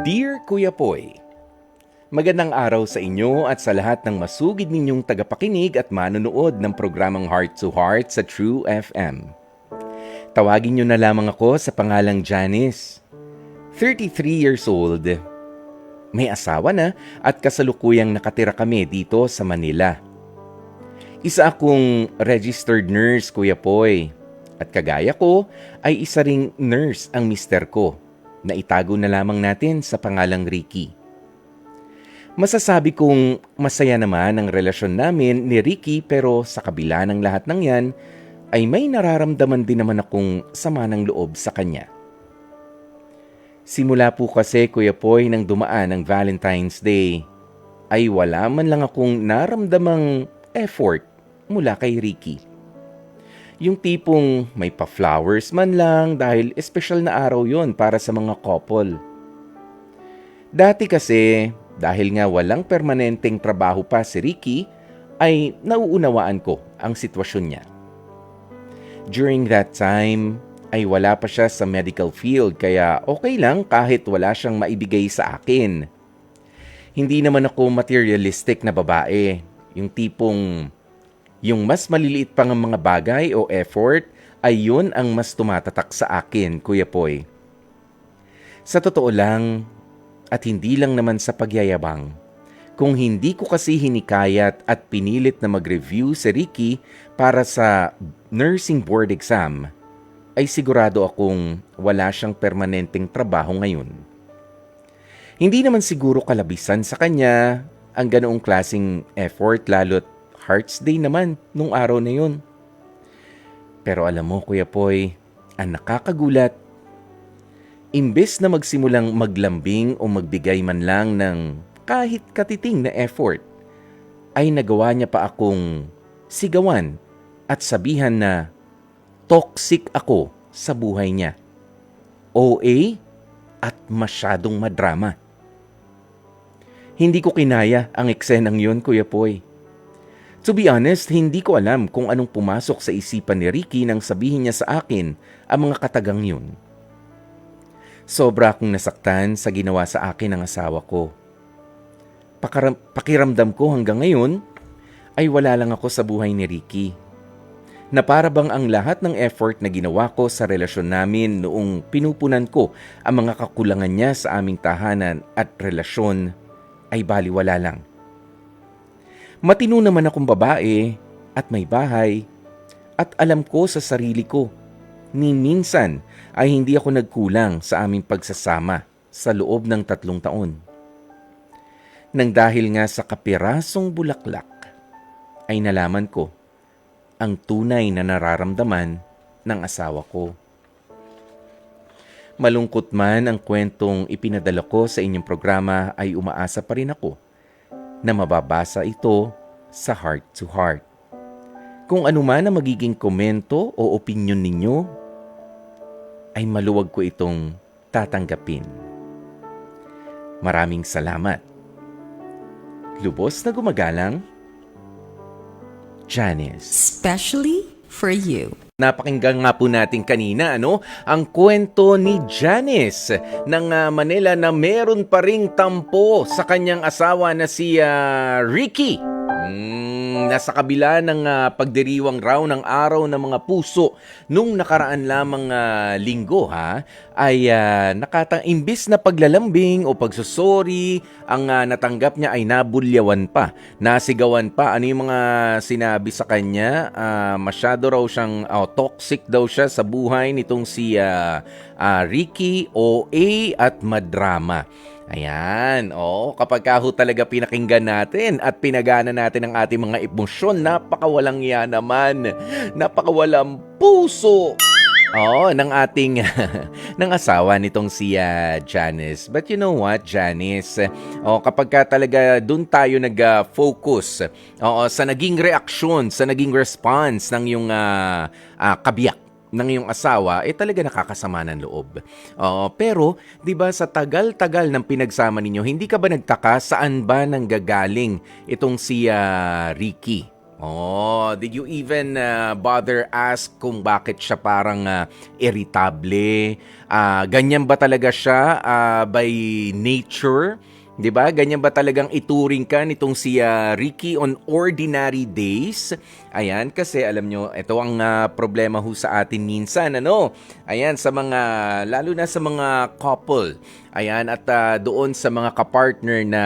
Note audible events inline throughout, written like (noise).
Dear Kuya Poy, Magandang araw sa inyo at sa lahat ng masugid ninyong tagapakinig at manonood ng programang Heart to Heart sa True FM. Tawagin nyo na lamang ako sa pangalang Janice. 33 years old. May asawa na at kasalukuyang nakatira kami dito sa Manila. Isa akong registered nurse, Kuya Poy. At kagaya ko, ay isa ring nurse ang mister ko na itago na lamang natin sa pangalang Ricky. Masasabi kong masaya naman ang relasyon namin ni Ricky pero sa kabila ng lahat ng yan ay may nararamdaman din naman akong sama ng loob sa kanya. Simula po kasi Kuya Poy nang dumaan ang Valentine's Day ay wala man lang akong naramdamang effort mula kay Ricky. Yung tipong may pa-flowers man lang dahil espesyal na araw yon para sa mga couple. Dati kasi, dahil nga walang permanenteng trabaho pa si Ricky, ay nauunawaan ko ang sitwasyon niya. During that time, ay wala pa siya sa medical field kaya okay lang kahit wala siyang maibigay sa akin. Hindi naman ako materialistic na babae. Yung tipong yung mas maliliit pang mga bagay o effort ay yun ang mas tumatatak sa akin, Kuya Poy. Sa totoo lang, at hindi lang naman sa pagyayabang, kung hindi ko kasi hinikayat at pinilit na mag-review si Ricky para sa nursing board exam, ay sigurado akong wala siyang permanenteng trabaho ngayon. Hindi naman siguro kalabisan sa kanya ang ganoong klasing effort lalo't Hearts Day naman nung araw na yun. Pero alam mo, Kuya Poy, ang nakakagulat, imbes na magsimulang maglambing o magbigay man lang ng kahit katiting na effort, ay nagawa niya pa akong sigawan at sabihan na toxic ako sa buhay niya. OA at masyadong madrama. Hindi ko kinaya ang eksenang yun, Kuya Poy. To be honest, hindi ko alam kung anong pumasok sa isipan ni Ricky nang sabihin niya sa akin ang mga katagang yun. Sobra akong nasaktan sa ginawa sa akin ng asawa ko. Pakaram- pakiramdam ko hanggang ngayon ay wala lang ako sa buhay ni Ricky. Na para bang ang lahat ng effort na ginawa ko sa relasyon namin noong pinupunan ko ang mga kakulangan niya sa aming tahanan at relasyon ay baliwala lang. Matino naman akong babae at may bahay at alam ko sa sarili ko ni minsan ay hindi ako nagkulang sa aming pagsasama sa loob ng tatlong taon. Nang dahil nga sa kapirasong bulaklak ay nalaman ko ang tunay na nararamdaman ng asawa ko. Malungkot man ang kwentong ipinadala ko sa inyong programa ay umaasa pa rin ako na mababasa ito sa Heart to Heart. Kung ano man ang magiging komento o opinion ninyo, ay maluwag ko itong tatanggapin. Maraming salamat. Lubos na gumagalang, Janice. Especially for you. Napakinggan nga po natin kanina ano, ang kwento ni Janice ng ah, Manila na meron pa ring tampo sa kanyang asawa na si ah, Ricky. Mm, nasa kabila ng ah, pagdiriwang raw ng araw ng mga puso nung nakaraan lamang ah, linggo ha ay ah, nakatang imbis na paglalambing o pagsusori ang ah, natanggap niya ay nabulyawan pa nasigawan pa. Ano yung mga sinabi sa kanya? Ah, masyado raw siyang oh, toxic daw siya sa buhay nitong si ah, ah, Ricky OA at madrama Ayan, oh, kapag ka ho talaga pinakinggan natin at pinagana natin ang ating mga emosyon, napakawalang iya naman, napakawalang puso. Oh, ng ating (laughs) ng asawa nitong si ah, Janice. But you know what, Janice? Oh, kapag ka talaga doon tayo nag-focus oo, sa naging reaksyon, sa naging response ng yung ah, ah, kabiyak ng iyong asawa, eh talaga nakakasama ng loob. Oo, pero, di ba sa tagal-tagal ng pinagsama ninyo, hindi ka ba nagtaka saan ba nanggagaling itong si ah, Ricky? Oh, did you even uh, bother ask kung bakit siya parang uh, irritable? Ah, ganyan ba talaga siya ah, by nature? 'Di ba? Ganyan ba talagang ituring ka nitong si ah, Ricky on ordinary days? Ayan, kasi alam nyo, ito ang ah, problema ho sa atin minsan, ano? Ayan, sa mga, lalo na sa mga couple. Ayan, at ah, doon sa mga kapartner na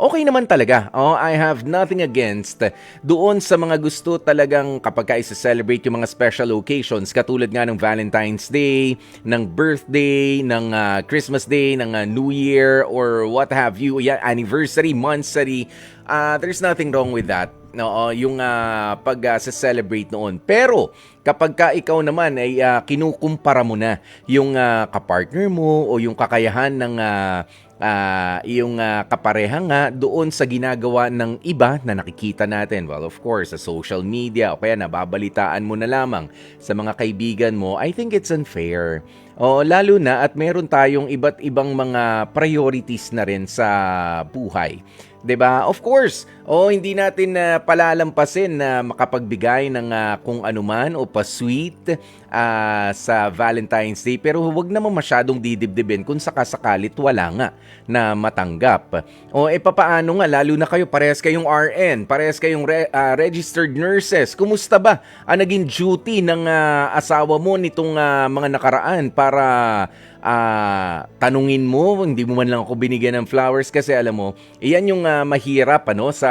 okay naman talaga. Oh, I have nothing against doon sa mga gusto talagang kapag ka isa-celebrate yung mga special occasions katulad nga ng Valentine's Day, ng birthday, ng ah, Christmas Day, ng ah, New Year or what have you, yeah, anniversary, monthsary. Ah, there's nothing wrong with that. No, yung ah, pag ah, sa-celebrate noon. Pero kapag ka ikaw naman ay ah, kinukumpara mo na yung ah, kapartner mo o yung kakayahan ng ah, ah, iyong ah, kapareha nga doon sa ginagawa ng iba na nakikita natin. Well, of course, sa social media o kaya nababalitaan mo na lamang sa mga kaibigan mo, I think it's unfair. O lalo na at meron tayong iba't ibang mga priorities na rin sa buhay. Ba? Of course, oh hindi natin na palalampasin na makapagbigay ng ah, kung anuman o pa-sweet ah, sa Valentine's Day pero huwag naman masyadong didibdibin kung sakasakalit wala nga na matanggap. O e papaano nga lalo na kayo parehas kayong RN, parehas kayong re- ah, registered nurses. Kumusta ba ang naging duty ng ah, asawa mo nitong ah, mga nakaraan para ah, tanungin mo, hindi mo man lang ako binigyan ng flowers kasi alam mo, iyan yung ah, mahirap ano sa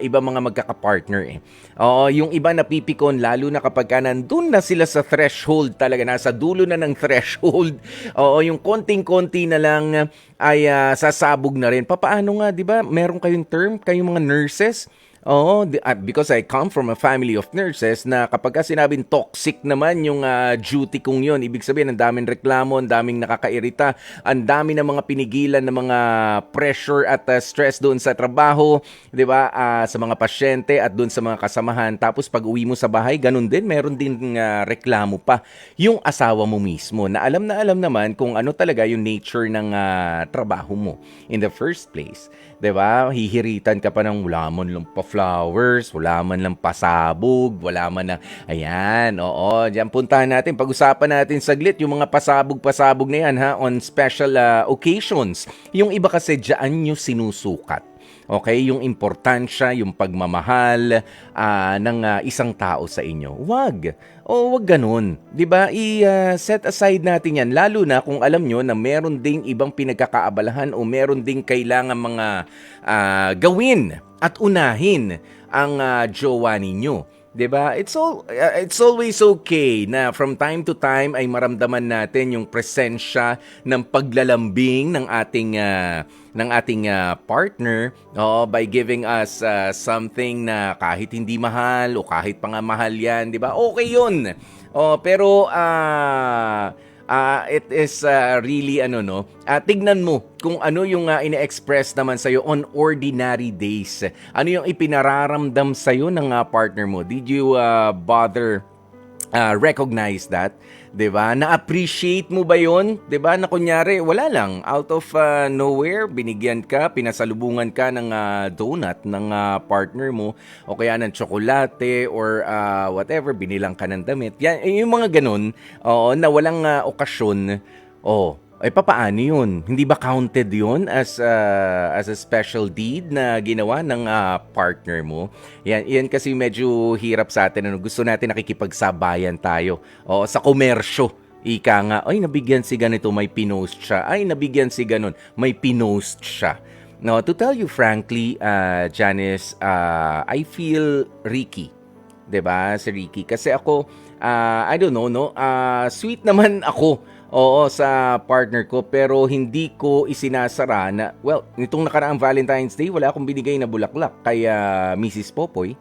iba mga magkakapartner eh. Oo, yung iba napipikon lalo na kapag ka nandun na sila sa threshold talaga, nasa dulo na ng (laughs) threshold. Oo, yung konting-konti na lang ay ah, sasabog na rin. Papaano nga, 'di ba? Meron kayong term, kayong mga nurses Oo, ah, because I come from a family of nurses na kapag ka sinabing toxic naman yung ah, duty kong yon, ibig sabihin ang daming reklamo, ang daming nakakairita, ang dami ng mga pinigilan ng mga pressure at ah, stress doon sa trabaho, 'di ba? Ah, sa mga pasyente at doon sa mga kasamahan. Tapos pag uwi mo sa bahay, ganun din, meron din ah, reklamo pa yung asawa mo mismo na alam na alam naman kung ano talaga yung nature ng ah, trabaho mo in the first place. 'Di ba? Hihiritan ka pa ng wala lang pa flowers, wala man lang pasabog, wala man lang ayan, oo, diyan puntahan natin. Pag-usapan natin saglit yung mga pasabog-pasabog na yan ha on special ah, occasions. Yung iba kasi diyan nyo sinusukat. Okay, yung importansya, yung pagmamahal ah, ng ah, isang tao sa inyo. Wag. O wag ganun. 'Di ba? I-set aside natin 'yan lalo na kung alam nyo na meron ding ibang pinagkakaabalahan o meron ding kailangan mga ah, gawin at unahin ang ah, jowa ninyo. 'Di ba? It's all uh, it's always okay na from time to time ay maramdaman natin yung presensya ng paglalambing ng ating ah, ng ating ah, partner oh, by giving us ah, something na kahit hindi mahal o kahit pa nga mahal 'yan, 'di ba? Okay 'yun. Oh, pero ah Ah, it is ah, really ano no. Ah, tignan mo kung ano yung ah, ine-express naman sa on ordinary days. Ano yung ipinararamdam sa ng ah, partner mo? Did you ah, bother ah, recognize that? 'Di ba? Na-appreciate mo ba 'yon? 'Di ba? Na kunyari, wala lang out of ah, nowhere binigyan ka, pinasalubungan ka ng ah, donut ng ah, partner mo o kaya ng tsokolate or ah, whatever, binilang ka ng damit. Yan, yung mga ganun, oo, na walang ah, okasyon. Oh, ay papaano yun? Hindi ba counted yun as, ah, as a special deed na ginawa ng ah, partner mo? Yan, yan kasi medyo hirap sa atin. Ano? Gusto natin nakikipagsabayan tayo o, sa komersyo. Ika nga, ay nabigyan si ganito, may pinost siya. Ay nabigyan si ganon, may pinost siya. No, to tell you frankly, uh, Janice, uh, I feel Ricky. 'Di ba Si Ricky. Kasi ako, ah, I don't know, no? Ah, sweet naman ako. Oo, sa partner ko pero hindi ko isinasara na well, nitong nakaraang Valentine's Day wala akong binigay na bulaklak kay ah, Mrs. Popoy.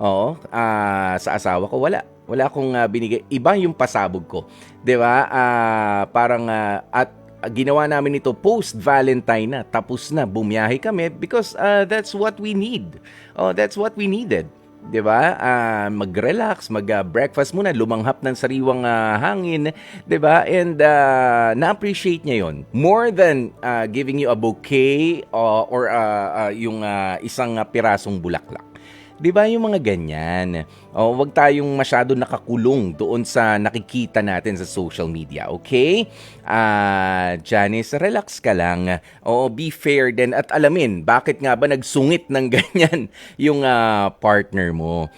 Oo, ah, sa asawa ko wala. Wala akong ah, binigay. Iba yung pasabog ko. 'Di ba? Ah, parang ah, at ginawa namin ito post Valentine na. Tapos na bumiyahe kami because ah, that's what we need. Oh, that's what we needed. 'Di ba? Ah, mag-relax, mag-breakfast muna, lumanghap ng sariwang ah, hangin, 'di ba? And ah, na-appreciate niya 'yon. More than ah, giving you a bouquet uh, or ah, ah, yung ah, isang ah, pirasong bulaklak. 'Di ba yung mga ganyan? O wag tayong masyado nakakulong doon sa nakikita natin sa social media, okay? Ah, Janice, relax ka lang. O be fair din at alamin bakit nga ba nagsungit ng (laughs) ganyan yung ah, partner mo.